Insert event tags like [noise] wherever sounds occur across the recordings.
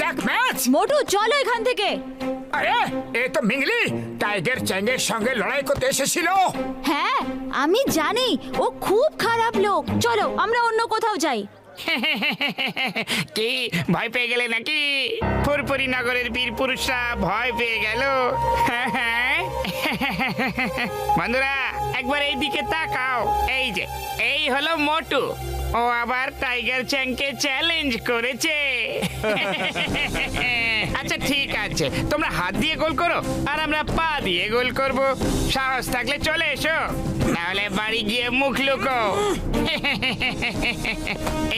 যাক ম্যাচ মোটু চলো এখান থেকে। আরে এ তো মিংলি টাইগার চ্যাংয়ের সঙ্গে লড়াই করতে এসেছিল। হ্যাঁ আমি জানি ও খুব খারাপ লোক। চলো আমরা অন্য কোথাও যাই। [laughs] কি ভয় পেয়ে গেলে নাকি? ফুরফুরি নগরের বীর পুরুষরা ভয় পেয়ে গেল। [laughs] বন্ধুরা একবার এই দিকে তাকাও। এই যে এই হলো মোটু। ও আবার টাইগার চ্যাংকে চ্যালেঞ্জ করেছে। আচ্ছা ঠিক আছে। তোমরা হাত দিয়ে গোল করো, আর আমরা পা দিয়ে গোল করব। সাহস থাকলে চলে এসো, নাহলে বাড়ি গিয়ে মুখ লুকো।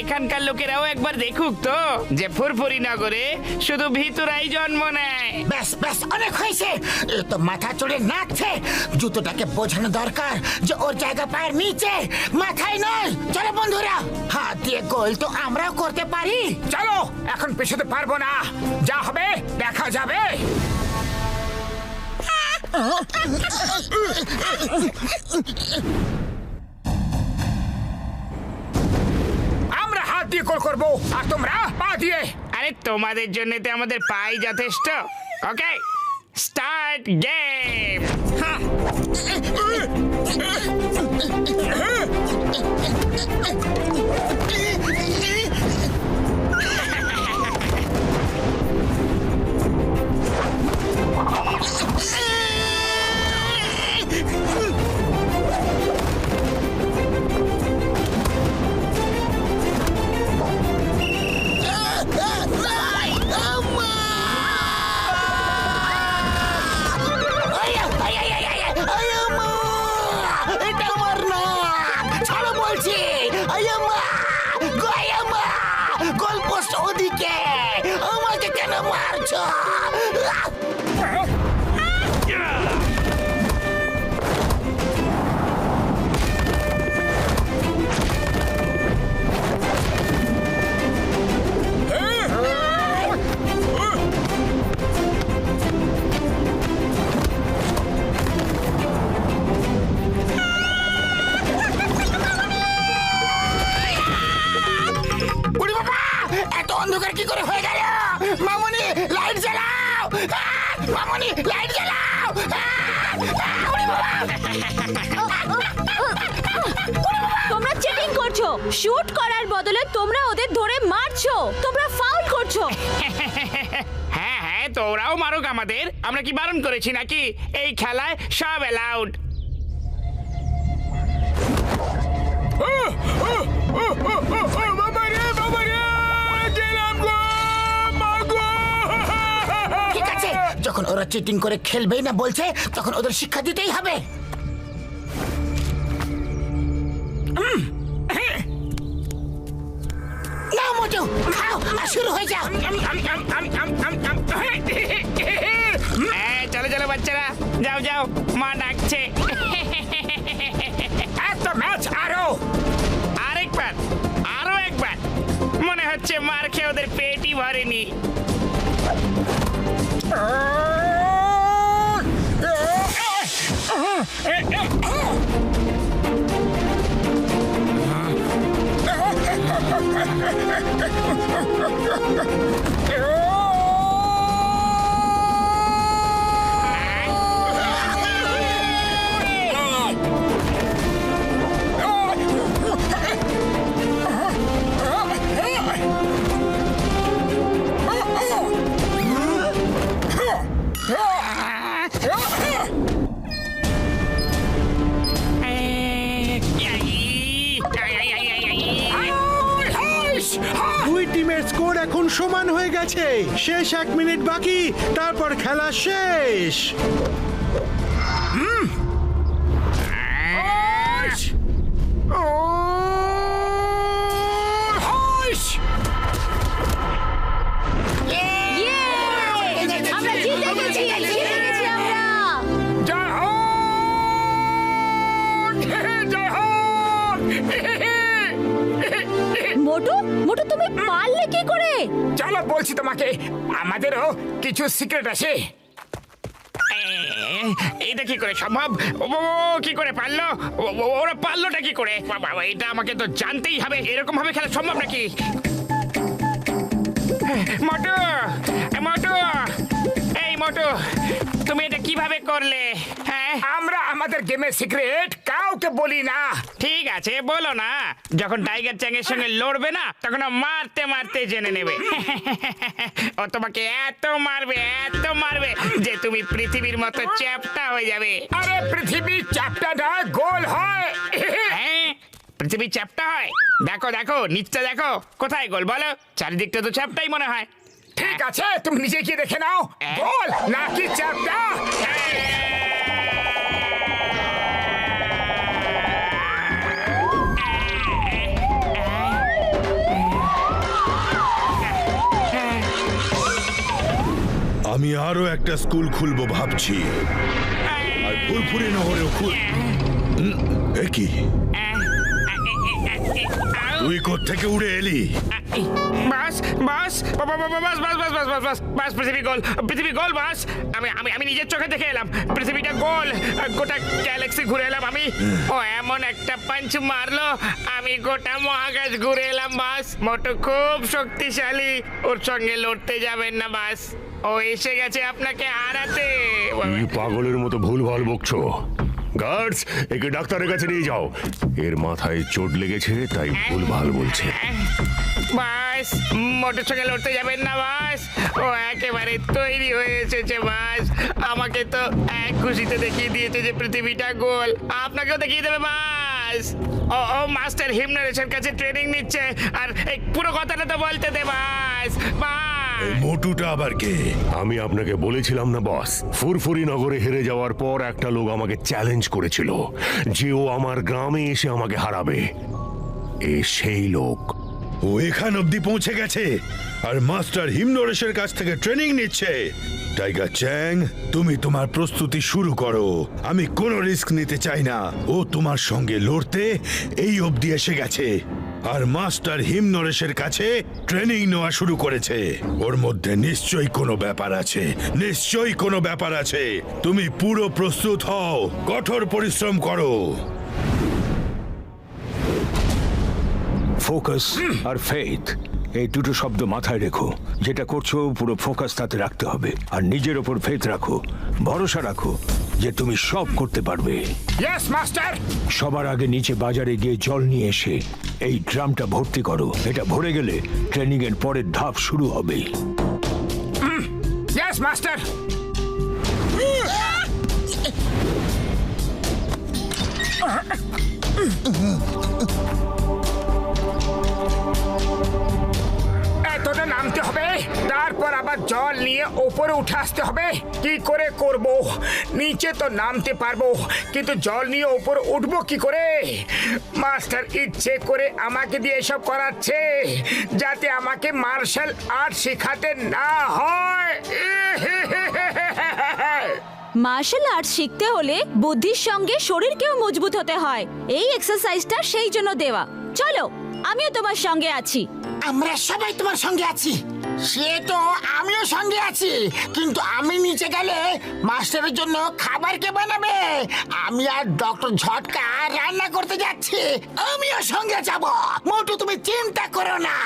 এখানকার লোকেরাও একবার দেখুক তো, যে ফুরফুরি নগরে শুধু ভিতরাই জন্ম নেয়। ব্যাস ব্যাস, অনেক হয়েছে। এ তো মাথা চড়ে নাচছে। জুতোটাকে বোঝানো দরকার যে ওর জায়গা পায়ের নিচে। মাথায় নয়। চলো বন্ধুরা দিয়ে গোল তো আমরাও করতে পারি। চলো, এখন পেছোতে পারব না। যা হবে, দেখা যাবে। আমরা হাত দিয়ে গোল করব, আর তোমরা পা দিয়ে। আরে, তোমাদের জন্য আমাদের পাই যথেষ্ট। ওকে স্টার্ট গেম এটা শুট করার বদলে তোমরা ওদের ধরে মারছো। তোমরা ফাউল করছ। হ্যাঁ হ্যাঁ তোরাও মারুক আমাদের। আমরা কি বারণ করেছি নাকি? এই খেলায় সব অ্যালাউড ঠিক আছে যখন ওরা চিটিং করে খেলবেই না বলছে তখন ওদের শিক্ষা দিতেই হবে। মোটু খাও আর শুরু হয়ে যাও। হ্যাঁ চলো চলো বাচ্চারা। যাও যাও মা ডাকছে। এত ম্যাচ আরও। আরেকবার আরও একবার। মনে হচ্ছে মার খেয়ে ওদের পেটই ভরেনি। よし! গেছে। শেষ এক মিনিট বাকি তারপর খেলা শেষ। আমাদেরও কিছু সিক্রেট আছে। এটা কি করে সম্ভব? ও কি করে পারল? ওরা পারলোটা কি করে? এটা আমাকে তো জানতেই হবে। এরকম ভাবে খেলা সম্ভব নাকি? মোটু মোটু, এই মোটু, তুমি এটা কীভাবে করলে? হ্যাঁ? আমাদের গেমের সিক্রেট কাউকে বলি না। ঠিক আছে বলো না। যখন টাইগার চ্যাংয়ের সঙ্গে লড়বে না তখন ও মারতে মারতে জেনে নেবে। [laughs] ও তোমাকে এত মারবে এত মারবে যে তুমি পৃথিবীর মতো চ্যাপটা হয়ে যাবে। আরে পৃথিবী চ্যাপটা নয় গোল হয়। [laughs] হ্যাঁ পৃথিবী চ্যাপটা হয়। দেখো দেখো নিচটা দেখো। কোথায় গোল বলো? চারিদিকটা তো চ্যাপটাই মনে হয়। ঠিক আছে তুমি নিজে গিয়ে দেখে নাও। গোল নাকি চাপটা আমি আরও একটা স্কুল খুলবো ভাবছি। কি? তুই থেকে উড়ে এলি? বাস বাস বাস বাস বাস বাস বাস বাস বাস, পৃথিবী গোল, পৃথিবী বাস। আমি আমি আমি নিজের চোখে দেখে এলাম, পৃথিবীটা গোল। গোটা ঘুরে এলাম আমি। ও, এমন একটা পাঞ্চ মারলো, আমি গোটা ঘুরে এলাম, বাস। মোটো খুব শক্তিশালী, ওর সঙ্গে লড়তে যাবেন না, বাস। ও এসে গেছে আপনাকে এই পাগলের মতো ভুলভাল বকছো? গার্ডস একে ডাক্তারের কাছে নিয়ে যাও। এর মাথায় চোট লেগেছে তাই ভুলভাল বলছে। বাস মোটর সঙ্গে লড়তে যাবেন না বাস ও একেবারে তৈরি হয়ে এসেছে বাস আমাকে তো এক খুশিতে দেখিয়ে দিয়েছে যে পৃথিবীটা গোল। আপনাকেও দেখিয়ে দেবে বাস ও ও মাস্টার হিমনারেশন কাছে ট্রেনিং নিচ্ছে আর এই পুরো কথাটা তো বলতে দে বাস বাস এই মোটুটা আবার কে? আমি আপনাকে বলেছিলাম না বস। ফুরফুরি নগরে হেরে যাওয়ার পর একটা লোক আমাকে চ্যালেঞ্জ করেছিল যে ও আমার গ্রামে এসে আমাকে হারাবে। এ সেই লোক। ও এখান অবধি পৌঁছে গেছে আর মাস্টার হিমনরেশের কাছ থেকে ট্রেনিং নিচ্ছে। টাইগার চ্যাং তুমি তোমার প্রস্তুতি শুরু করো। আমি কোনো রিস্ক নিতে চাই না। ও তোমার সঙ্গে লড়তে এই অবধি এসে গেছে। আর মাস্টার হিম নরেশের কাছে ট্রেনিং নেওয়া শুরু করেছে। ওর মধ্যে নিশ্চয়ই কোনো ব্যাপার আছে। নিশ্চয়ই কোনো ব্যাপার আছে। তুমি পুরো প্রস্তুত হও। কঠোর পরিশ্রম করো। ফোকাস আর ফেথ এই দুটো শব্দ মাথায় রেখো। যেটা করছ পুরো ফোকাস তাতে রাখতে হবে। আর নিজের ওপর ফেথ রাখো। ভরসা রাখো যে তুমি সব করতে পারবে। ইয়েস মাস্টার সবার আগে নিচে বাজারে গিয়ে জল নিয়ে এসে এই ড্রামটা ভর্তি করো। এটা ভরে গেলে ট্রেনিং এর পরের ধাপ শুরু হবে। ইয়েস মাস্টার এতটা জল নিয়ে ওপরে উঠে আসতে হবে। কি করে করব? নিচে তো নামতে পারব কিন্তু জল নিয়ে ওপরে উঠবো কি করে? মাস্টার ইচ্ছে করে আমাকে দিয়ে এসব করাচ্ছে যাতে আমাকে মার্শাল আর্ট শেখাতে না হয়। মার্শাল আর্ট শিখতে হলে বুদ্ধির সঙ্গে শরীরকেও মজবুত হতে হয়। এই এক্সারসাইজটা সেই জন্য দেওয়া। চলো আমিও তোমার সঙ্গে আছি। আমরা সবাই তোমার সঙ্গে আছি। সে তো আমিও সঙ্গে আছি কিন্তু আমি নিচে গেলে মাস্টারের জন্য খাবার কে বানাবে? আমি আর ডক্টর ঝটকা রান্না করতে যাচ্ছি আমিও সঙ্গে যাব। মোটু তুমি চিন্তা করো না!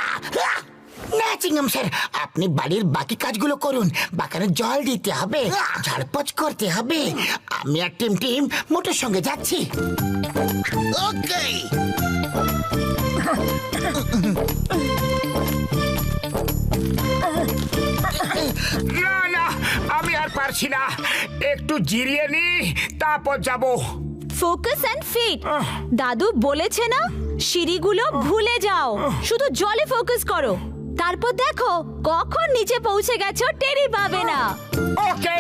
না চিংগাম স্যার আপনি বাড়ির বাকি কাজগুলো করুন বাগানে জল দিতে হবে ঝাড়পোছ করতে হবে। আমি আর টিম টিম মোটুর সঙ্গে যাচ্ছি। ওকে [laughs] পারছি না একটু জিরিয়ে নি তারপর যাব ফোকাস অ্যান্ড ফিট দাদু বলেছে না সিঁড়িগুলো ভুলে যাও শুধু জলে ফোকাস করো তারপর দেখো কখন নিচে পৌঁছে গেছো টেরি পাবে না ওকে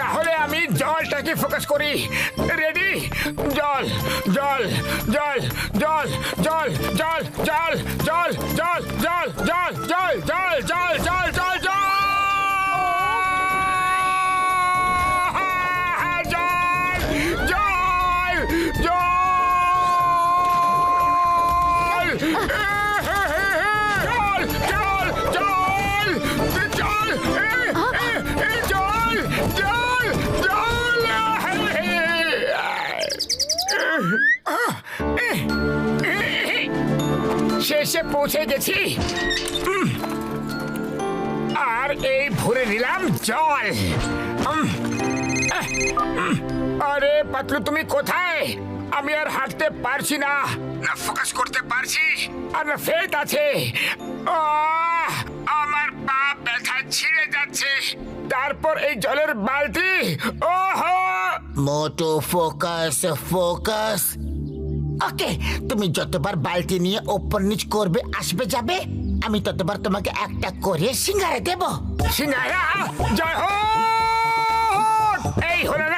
তাহলে আমি জলটাকে ফোকাস করি রেডি জল জল জল জল জল জল জল জল জল জল জল জল জল জল জল জল জল জল শেষে পৌঁছে গেছি। আর এই ভরে নিলাম জল। আরে পাতলু তুমি কোথায়? আমি আর হাঁটতে পারছি না। না ফোকাস করতে পারছি। আর না ফেট আছে। আমার পা ব্যথা ছিঁড়ে যাচ্ছে। তারপর এই জলের বালতি ওহো! মোটো ফোকাস ফোকাস। ওকে তুমি যতবার বালতি নিয়ে ওপর নিচ করবে আসবে যাবে আমি ততবার তোমাকে একটা করে সিঙ্গারে দেব। সিঙ্গারা? জয় হো এই হলো না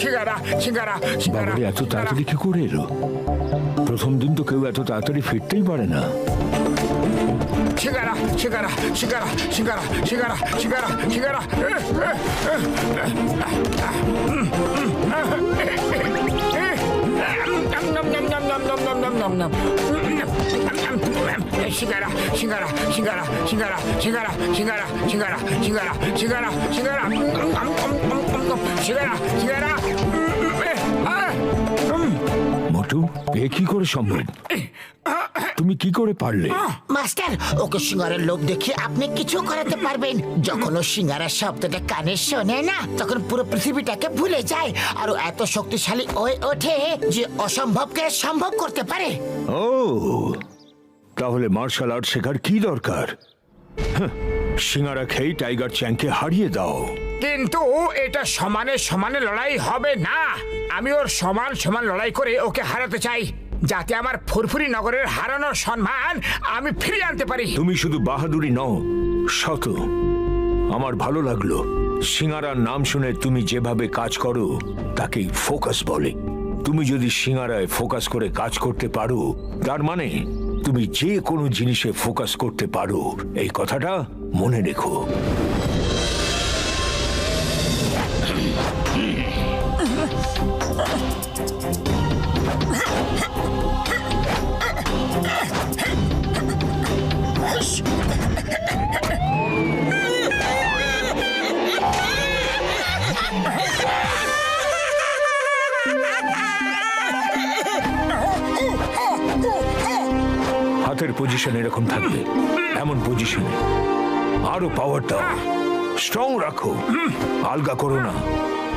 সিঙ্গারা সিঙ্গারা সিঙ্গারা বাবারে এত তাড়াতাড়ি কি করে এলো প্রথম দিন তো কেউ এত তাড়াতাড়ি ফিরতেই পারে না সিঙ্গারা সিঙ্গারা সিঙ্গারা সিঙ্গারা সিঙ্গারা সিঙ্গারা সিঙ্গারা সিঙ্গারা সিঙ্গারা সিঙ্গারা সিঙ্গারা সিঙ্গারা সিঙ্গারা সিঙ্গারা সিঙ্গারা সিঙ্গারা সিঙ্গারা মোটু এ কি করে সম্ভব? তুমি কি করে পারলে? মাস্টার ওকে সিঙ্গারের লোভ দেখে আপনি কিছু করাতে পারবেন। যখন ও সিঙ্গারের শব্দটা কানে শোনে না তখন পুরো পৃথিবীটাকে ভুলে যায় আর এত শক্তিশালী হয়ে ওঠে যে অসম্ভবকে সম্ভব করতে পারে। ও তাহলে মার্শাল আর্ট শেখার কি দরকার? হাহ, সিঙ্গারা খেয়ে টাইগার চ্যাংকে হারিয়ে দাও। কিন্তু এটা সমানে সমানে লড়াই হবে না। আমি ওর সমান সমান লড়াই করে ওকে হারাতে চাই, যাতে আমার ফুরফুরি নগরের হারানোর সম্মান আমি ফিরিয়ে আনতে পারি। তুমি শুধু বাহাদুরি নও শত আমার ভালো লাগল। সিঙ্গারার নাম শুনে তুমি যেভাবে কাজ করো তাকেই ফোকাস বলে। তুমি যদি সিঙ্গারায় ফোকাস করে কাজ করতে পারো, তার মানে তুমি যে কোনো জিনিসে ফোকাস করতে পারো। এই কথাটা মনে রেখো। হাতের পজিশন এরকম থাকবে এমন পজিশনে আরও পাওয়ার দাও। স্ট্রং রাখো। আলগা করো না।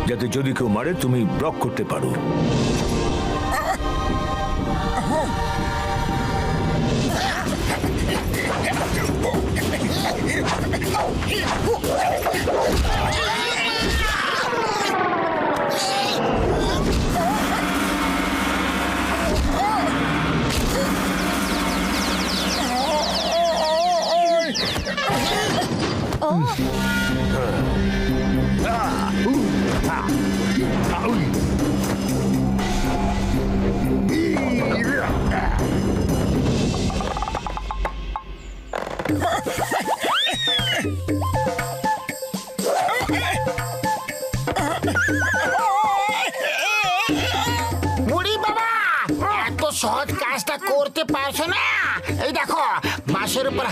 যাতে যদি কেউ মারে তুমি ব্লক করতে পারো। বুড়ি করতে পারছ না। এই দেখো বাঁশের উপর